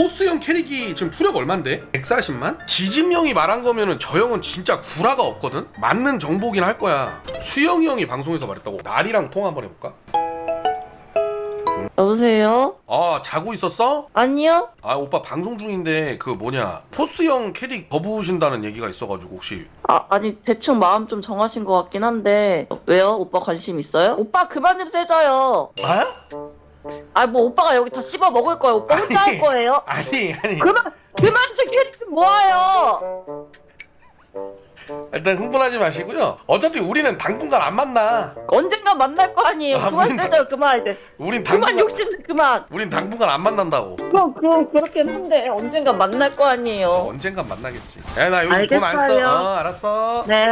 포스형 캐릭이 지금 투력 얼만데? 140만? 지짐 형이 말한 거면은 저 형은 진짜 구라가 없거든? 맞는 정보긴 할 거야 수영이 형이 방송에서 말했다고 날이랑 통화 한번 해볼까? 여보세요? 아 자고 있었어? 아니요? 아 오빠 방송 중인데 그 뭐냐 포스형 캐릭 거부신다는 얘기가 있어가지고 혹시 아, 아니 대충 마음 좀 정하신 것 같긴 한데 왜요? 오빠 관심 있어요? 오빠 그만 좀 세져요 아? 아 뭐 오빠가 여기 다 씹어 먹을 거예요 오빠 혼자 할 거예요? 아니 아니 그만 그만 좀 캐릭 좀 모아요 일단 흥분하지 마시고요 어차피 우리는 당분간 안 만나 언젠간 만날 거 아니에요 아, 그만 우린 다- 세져요 그만 이제 우린 그만 당분간 욕심 그만 우린 당분간 안 만난다고 그럼 그럼 그렇긴 한데 언젠간 만날 거 아니에요 언젠간 만나겠지 야 나 여기 돈 안 써. 알겠어요. 어 알았어 네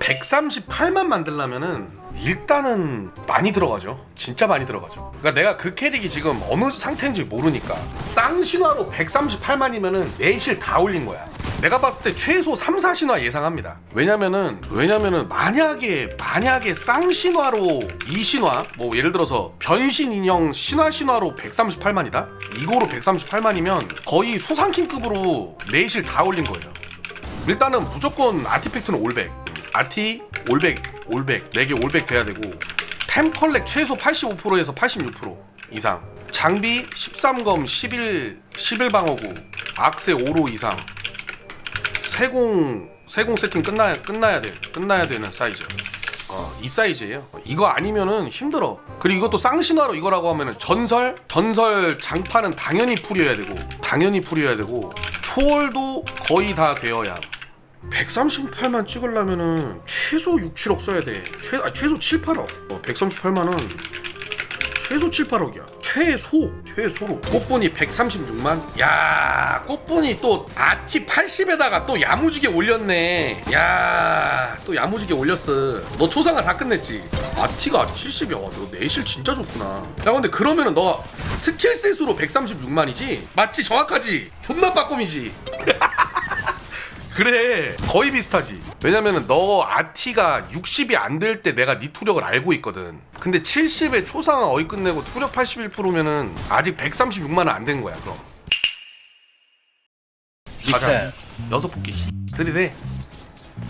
138만 만들려면은 일단은 많이 들어가죠. 진짜 많이 들어가죠. 그러니까 내가 그 캐릭이 지금 어느 상태인지 모르니까 쌍신화로 138만이면은 내실 다 올린 거야. 내가 봤을 때 최소 3, 4신화 예상합니다. 왜냐면은 왜냐면은 만약에 만약에 쌍신화로 2신화 뭐 예를 들어서 변신 인형 신화 신화로 138만이다. 이거로 138만이면 거의 수상킹급으로 내실 다 올린 거예요. 일단은 무조건 아티팩트는 올백 아티 올백 올백 4개 올백 돼야 되고 템 컬렉 최소 85%에서 86% 이상 장비 13검 11 11방어구 악세 5로 이상 세공 세공 세팅 끝나야 끝나야 돼 끝나야 되는 사이즈 어, 이 사이즈예요. 이거 아니면은 힘들어. 그리고 이것도 쌍신화로 이거라고 하면은 전설, 전설 장판은 당연히 풀이해야 되고, 당연히 풀이해야 되고, 초월도 거의 다 되어야. 138만 찍으려면은 최소 6, 7억 써야 돼. 최, 아, 최소 7, 8억. 어, 138만은 최소 7, 8억이야. 최소, 최소로. 꽃분이 136만? 야, 꽃분이 또 아티 80에다가 또 야무지게 올렸네. 야, 또 야무지게 올렸어. 너 초상화 다 끝냈지? 아티가 70이야. 너 내실 진짜 좋구나. 야, 근데 그러면은 너 스킬셋으로 136만이지? 맞지? 정확하지? 존나 빠꼼이지? 그래 거의 비슷하지. 왜냐면은 너 아티가 60이 안 될 때 내가 네 투력을 알고 있거든. 근데 70에 초상화 어이 끝내고 투력 81%면은 아직 136만은 안된 거야 그럼. 가자. 연속 뽑기. 들이대.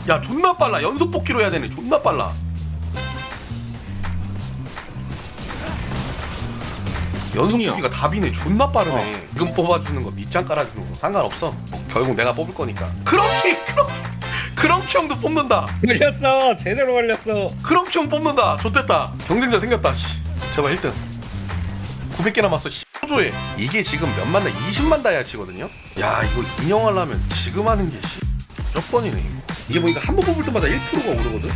야 존나 빨라. 연속 뽑기로 해야 되네. 존나 빨라 연속 승희야. 뽑기가 답이네. 존나 빠르네. 지금 뽑아주는 거 밑장 깔아주는 거 상관없어. 결국 내가 뽑을 거니까. 크런키 크런키 크런키 형도 뽑는다. 걸렸어. 제대로 걸렸어. 크런키 형 뽑는다. 좋됐다. 경쟁자 생겼다 씨. 제발 1등. 900개 남았어 10조에. 이게 지금 몇만 다? 20만 다이아치거든요? 야 이거 인형하려면 지금 하는 게 씨, 무조건이네 이거. 이게 보니까 한 번 뽑을 때마다 1%가 오르거든?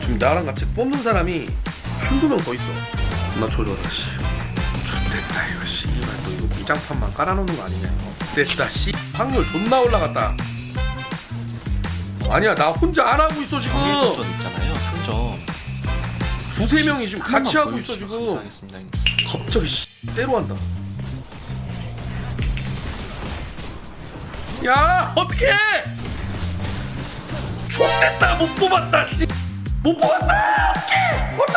지금 나랑 같이 뽑는 사람이 한두 명 더 있어. 나 조져라 씨 미장판만 깔아놓는 거 아니냐 이거 됐다 씨 확률 존나 올라갔다 아니야 나 혼자 안 하고 있어 지금 1점 있잖아요. 3점. 두세 명이 지금 같이 하고 있어 지금 감사하겠습니다. 형님. 갑자기 씨 때로 한다 야 어떡해 좆됐다 못 뽑았다 씨못 뽑았다 어떡해 어떡해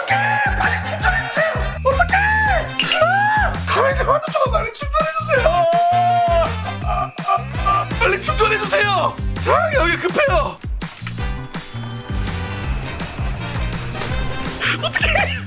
조각 빨리 충전해주세요. 아, 아, 아, 빨리 충전해주세요. 자 여기 급해요. 어떡해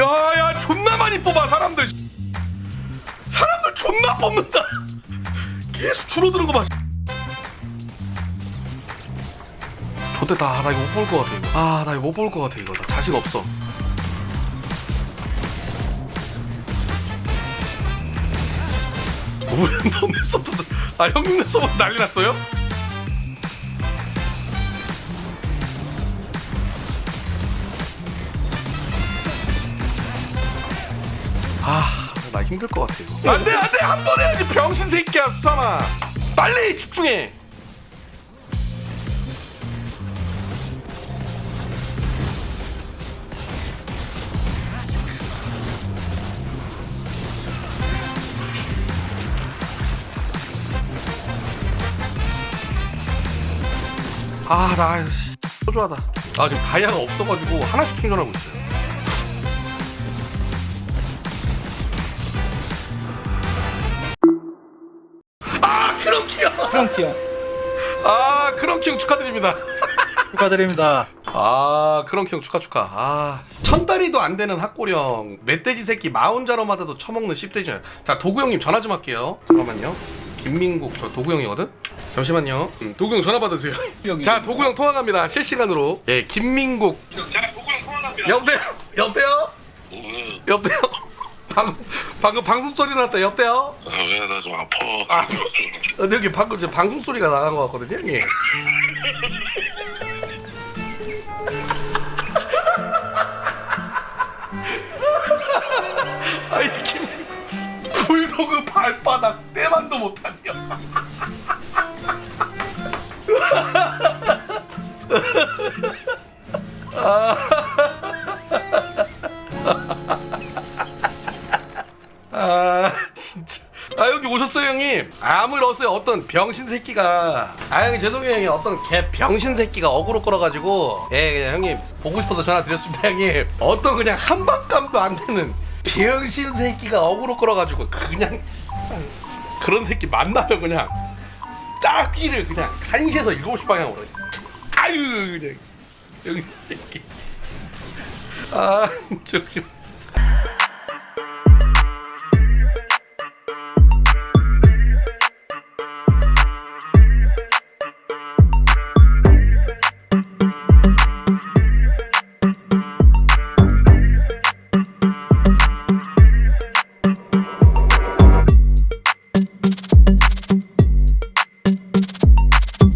야야 존나 많이 뽑아 사람들. 사람들 존나 뽑는다. 계속 줄어드는 거봐. 좋됐다 아, 나 이거 못 볼 것 같아 이거. 아나 이거 못 볼 것 같아 이거. 나 자신 없어. 우리 너네 서브 아 형님네 서브 난리 났어요? 아 나 힘들 것 같아요. 안돼 안돼! 한 번 해야지 병신 새끼야 수삼아 빨리 집중해! 아나 소주하다. 아 지금 다이아가 없어가지고 하나씩 충전하고 있어요 크런키요 트렁키요. 아 크런키 형 축하드립니다. 축하드립니다. 아 크런키 형 축하 축하. 아 천다리도 안 되는 학고령. 멧돼지 새끼 마운자로마다도 처먹는 씹돼지 자 도구 형님 전화 좀 할게요. 잠깐만요. 김민국 저 도구 형이거든? 잠시만요. 음, 도구 형 전화 받으세요. 자 도구 형 통화 갑니다. 실시간으로. 예 김민국. 자, 도구 형 통화합니다. 여보세요? 여보세요? 여보세요 방, 방금 방송 소리 났다 여보세요 아, 왜 나 좀 아파. 아. 어, 여기 방금 저 방송 소리가 나간 것 같거든요 예. 아이 김 불도그 발바닥 때만도 못하냐 형님 아무렇어요. 어떤 병신 새끼가. 아 형님 죄송해요 형님. 어떤 개 병신 새끼가 어그로 끌어가지고. 예 그냥 형님 보고 싶어서 전화 드렸습니다 형님. 어떤 그냥 한방감도 안 되는 병신 새끼가 어그로 끌어가지고 그냥 그런 새끼 만나면 그냥 따귀를 그냥 간시에서 일곱 시 방향으로. 아유 그냥. 여기 새끼 아 저기